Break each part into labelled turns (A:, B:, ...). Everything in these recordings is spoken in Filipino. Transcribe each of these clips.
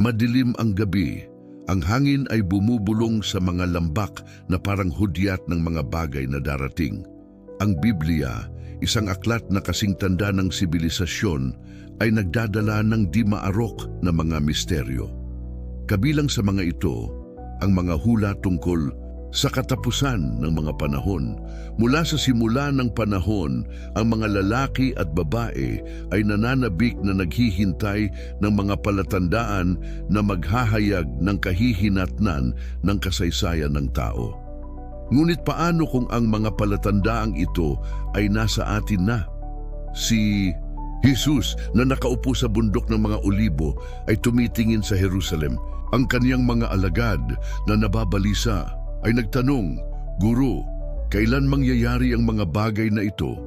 A: Madilim ang gabi, ang hangin ay bumubulong sa mga lambak na parang hudyat ng mga bagay na darating. Ang Biblia, isang aklat na kasing tanda ng sibilisasyon, ay nagdadala ng di maarok na mga misteryo. Kabilang sa mga ito, ang mga hula tungkol sa katapusan ng mga panahon. Mula sa simula ng panahon, ang mga lalaki at babae ay nananabik na naghihintay ng mga palatandaan na maghahayag ng kahihinatnan ng kasaysayan ng tao. Ngunit paano kung ang mga palatandaang ito ay nasa atin na? Si Jesus na nakaupo sa bundok ng mga olibo ay tumitingin sa Jerusalem. Ang kaniyang mga alagad na nababalisa ay nagtanong, Guro, kailan mangyayari ang mga bagay na ito?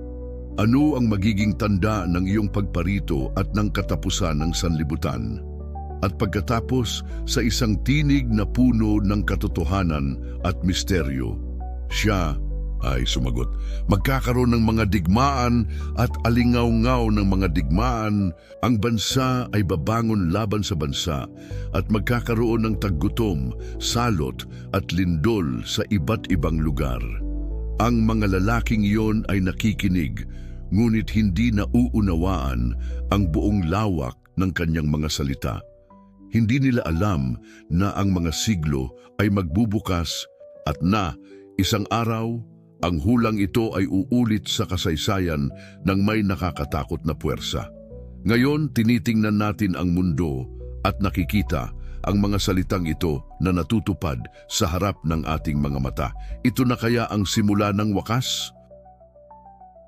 A: Ano ang magiging tanda ng iyong pagparito at ng katapusan ng sanlibutan? At pagkatapos sa isang tinig na puno ng katotohanan at misteryo, siya ay sumagot, magkakaroon ng mga digmaan at alingaw-ngaw ng mga digmaan, ang bansa ay babangon laban sa bansa at magkakaroon ng taggutom, salot at lindol sa iba't ibang lugar. Ang mga lalaking iyon ay nakikinig, ngunit hindi nauunawaan ang buong lawak ng kanyang mga salita. Hindi nila alam na ang mga siglo ay magbubukas at na isang araw ang hulang ito ay uulit sa kasaysayan ng may nakakatakot na puwersa. Ngayon, tinitingnan natin ang mundo at nakikita ang mga salitang ito na natutupad sa harap ng ating mga mata. Ito na kaya ang simula ng wakas?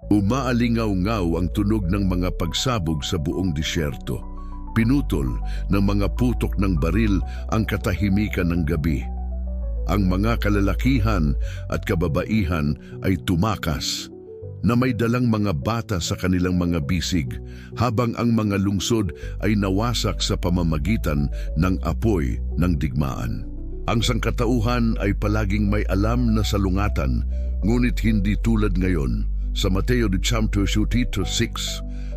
A: Umaalingaw-ngaw ang tunog ng mga pagsabog sa buong disyerto. Pinutol ng mga putok ng baril ang katahimikan ng gabi ang mga kalalakihan at kababaihan ay tumakas na may dalang mga bata sa kanilang mga bisig habang ang mga lungsod ay nawasak sa pamamagitan ng apoy ng digmaan. Ang sangkatauhan ay palaging may alam na salungatan ngunit hindi tulad ngayon. Sa Mateo de chapter 6,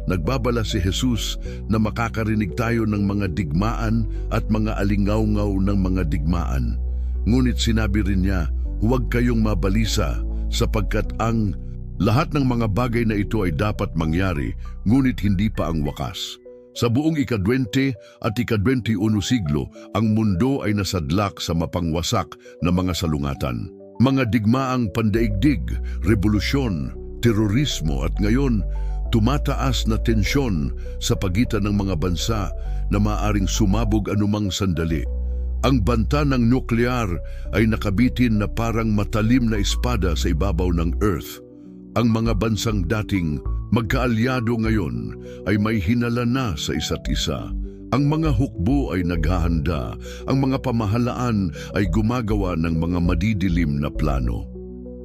A: nagbabala si Jesus na makakarinig tayo ng mga digmaan at mga alingaw-ngaw ng mga digmaan Ngunit sinabi rin niya, huwag kayong mabalisa sapagkat ang lahat ng mga bagay na ito ay dapat mangyari, ngunit hindi pa ang wakas. Sa buong ikadwente at ikadwente-uno siglo, ang mundo ay nasadlak sa mapangwasak na mga salungatan. Mga digmaang pandaigdig, revolusyon, terorismo at ngayon, tumataas na tensyon sa pagitan ng mga bansa na maaring sumabog anumang sandali. Ang banta ng nuklear ay nakabitin na parang matalim na espada sa ibabaw ng Earth. Ang mga bansang dating magkaalyado ngayon ay may hinala na sa isa't isa. Ang mga hukbo ay naghahanda, ang mga pamahalaan ay gumagawa ng mga madidilim na plano.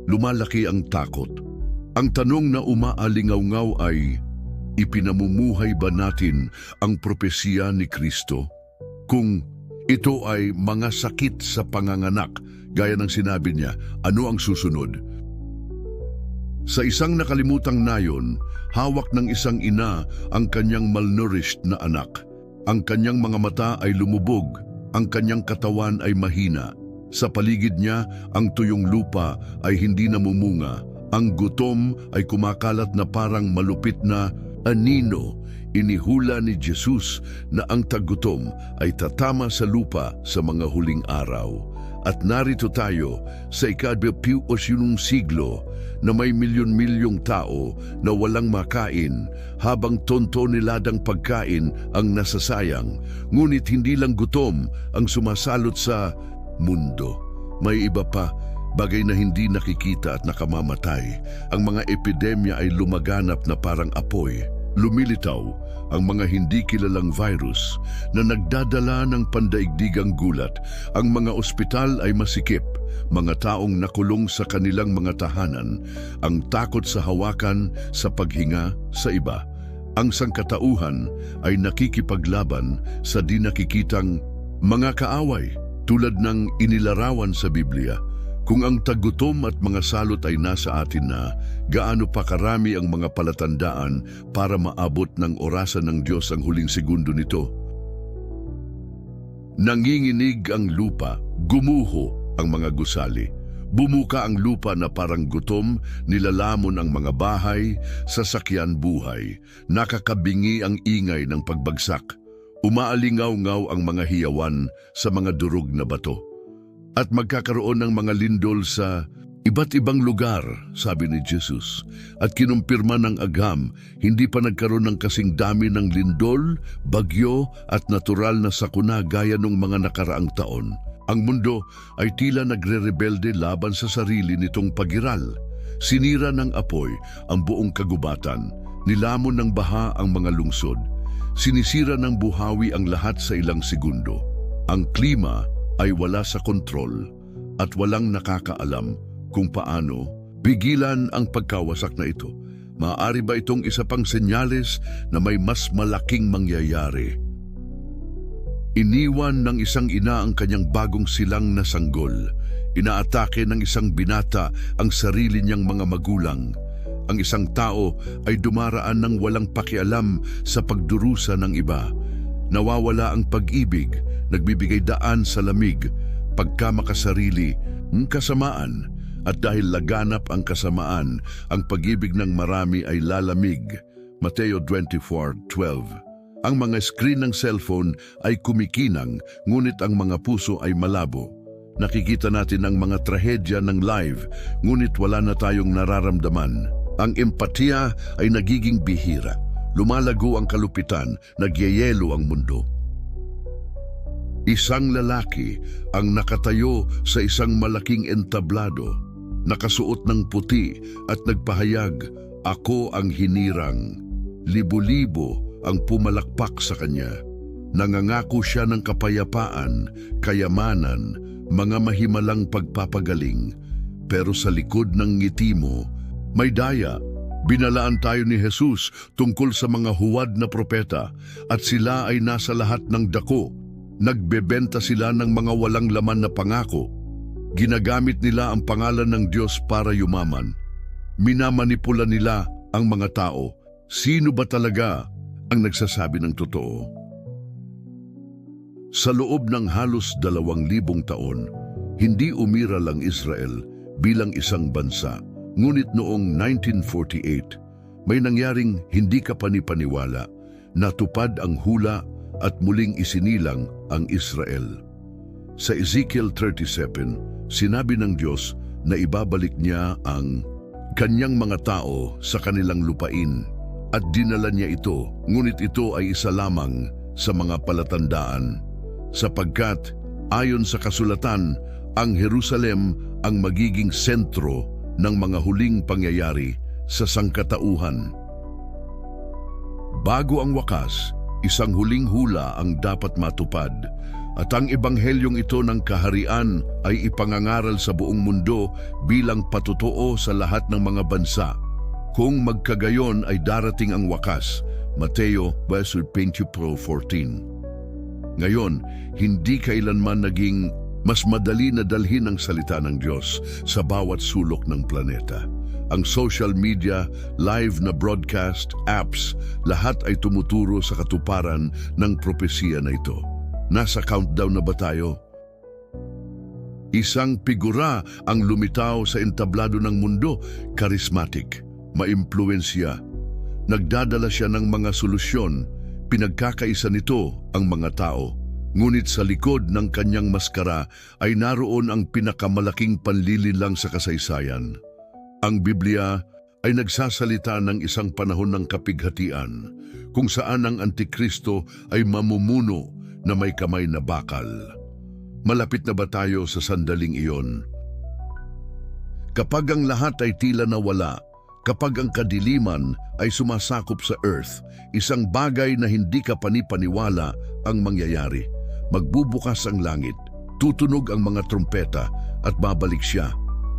A: Lumalaki ang takot. Ang tanong na umaalingaw-ngaw ay, ipinamumuhay ba natin ang propesiya ni Kristo? Kung ito ay mga sakit sa panganganak, gaya ng sinabi niya, ano ang susunod? Sa isang nakalimutang nayon, hawak ng isang ina ang kanyang malnourished na anak. Ang kanyang mga mata ay lumubog, ang kanyang katawan ay mahina. Sa paligid niya, ang tuyong lupa ay hindi namumunga. Ang gutom ay kumakalat na parang malupit na anino inihula ni Jesus na ang tagutom ay tatama sa lupa sa mga huling araw. At narito tayo sa ikadwapiusyunong siglo na may milyon-milyong tao na walang makain habang tonto niladang pagkain ang nasasayang. Ngunit hindi lang gutom ang sumasalot sa mundo. May iba pa bagay na hindi nakikita at nakamamatay. Ang mga epidemya ay lumaganap na parang apoy. Lumilitaw ang mga hindi kilalang virus na nagdadala ng pandaigdigang gulat. Ang mga ospital ay masikip, mga taong nakulong sa kanilang mga tahanan, ang takot sa hawakan, sa paghinga, sa iba. Ang sangkatauhan ay nakikipaglaban sa di nakikitang mga kaaway tulad ng inilarawan sa Biblia kung ang tagutom at mga salot ay nasa atin na, gaano pa karami ang mga palatandaan para maabot ng orasan ng Diyos ang huling segundo nito? Nanginginig ang lupa, gumuho ang mga gusali. Bumuka ang lupa na parang gutom, nilalamon ang mga bahay, sasakyan buhay. Nakakabingi ang ingay ng pagbagsak. Umaalingaw-ngaw ang mga hiyawan sa mga durog na bato. At magkakaroon ng mga lindol sa iba't ibang lugar, sabi ni Jesus. At kinumpirma ng agam, hindi pa nagkaroon ng kasing dami ng lindol, bagyo at natural na sakuna gaya nung mga nakaraang taon. Ang mundo ay tila nagre-rebelde laban sa sarili nitong pagiral. Sinira ng apoy ang buong kagubatan, nilamon ng baha ang mga lungsod. Sinisira ng buhawi ang lahat sa ilang segundo. Ang klima ay wala sa kontrol at walang nakakaalam kung paano pigilan ang pagkawasak na ito. Maaari ba itong isa pang senyales na may mas malaking mangyayari? Iniwan ng isang ina ang kanyang bagong silang na sanggol. Inaatake ng isang binata ang sarili niyang mga magulang. Ang isang tao ay dumaraan ng walang pakialam sa pagdurusa ng iba. Nawawala ang pag-ibig, nagbibigay daan sa lamig, pagkamakasarili, ng kasamaan. At dahil laganap ang kasamaan, ang pag-ibig ng marami ay lalamig. Mateo 24:12 ang mga screen ng cellphone ay kumikinang, ngunit ang mga puso ay malabo. Nakikita natin ang mga trahedya ng live, ngunit wala na tayong nararamdaman. Ang empatiya ay nagiging bihira. Lumalago ang kalupitan, nagyayelo ang mundo. Isang lalaki ang nakatayo sa isang malaking entablado, nakasuot ng puti at nagpahayag, Ako ang hinirang. Libo-libo ang pumalakpak sa kanya. Nangangako siya ng kapayapaan, kayamanan, mga mahimalang pagpapagaling. Pero sa likod ng ngiti mo, may daya. Binalaan tayo ni Jesus tungkol sa mga huwad na propeta at sila ay nasa lahat ng dako. Nagbebenta sila ng mga walang laman na pangako. Ginagamit nila ang pangalan ng Diyos para yumaman. Minamanipula nila ang mga tao. Sino ba talaga ang nagsasabi ng totoo. Sa loob ng halos dalawang libong taon, hindi umiral ang Israel bilang isang bansa. Ngunit noong 1948, may nangyaring hindi ka panipaniwala, natupad ang hula at muling isinilang ang Israel. Sa Ezekiel 37, sinabi ng Diyos na ibabalik niya ang kanyang mga tao sa kanilang lupain at dinala niya ito, ngunit ito ay isa lamang sa mga palatandaan, sapagkat ayon sa kasulatan, ang Jerusalem ang magiging sentro ng mga huling pangyayari sa sangkatauhan. Bago ang wakas, isang huling hula ang dapat matupad at ang ebanghelyong ito ng kaharian ay ipangangaral sa buong mundo bilang patotoo sa lahat ng mga bansa kung magkagayon ay darating ang wakas, Mateo verse 20 Pro 14. Ngayon, hindi kailanman naging mas madali na dalhin ang salita ng Diyos sa bawat sulok ng planeta. Ang social media, live na broadcast, apps, lahat ay tumuturo sa katuparan ng propesiya na ito. Nasa countdown na ba tayo? Isang figura ang lumitaw sa entablado ng mundo, charismatic maimpluensya. Nagdadala siya ng mga solusyon, pinagkakaisa nito ang mga tao. Ngunit sa likod ng kanyang maskara ay naroon ang pinakamalaking panlililang sa kasaysayan. Ang Biblia ay nagsasalita ng isang panahon ng kapighatian kung saan ang Antikristo ay mamumuno na may kamay na bakal. Malapit na ba tayo sa sandaling iyon? Kapag ang lahat ay tila nawala, Kapag ang kadiliman ay sumasakop sa earth, isang bagay na hindi ka panipaniwala ang mangyayari. Magbubukas ang langit, tutunog ang mga trumpeta at babalik siya.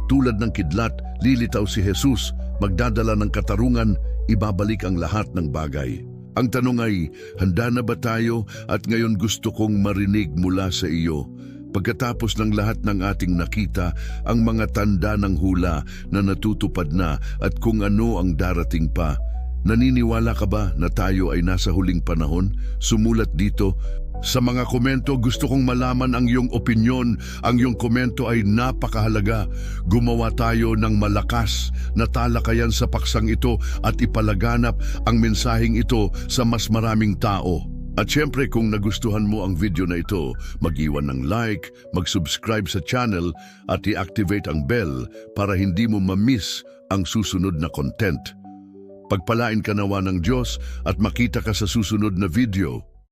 A: Tulad ng kidlat, lilitaw si Jesus, magdadala ng katarungan, ibabalik ang lahat ng bagay. Ang tanong ay, handa na ba tayo at ngayon gusto kong marinig mula sa iyo Pagkatapos ng lahat ng ating nakita, ang mga tanda ng hula na natutupad na at kung ano ang darating pa, naniniwala ka ba na tayo ay nasa huling panahon? Sumulat dito Sa mga komento, gusto kong malaman ang iyong opinyon. Ang iyong komento ay napakahalaga. Gumawa tayo ng malakas na talakayan sa paksang ito at ipalaganap ang mensaheng ito sa mas maraming tao. At syempre kung nagustuhan mo ang video na ito, mag-iwan ng like, mag-subscribe sa channel at i-activate ang bell para hindi mo ma-miss ang susunod na content. Pagpalain ka nawa ng Diyos at makita ka sa susunod na video.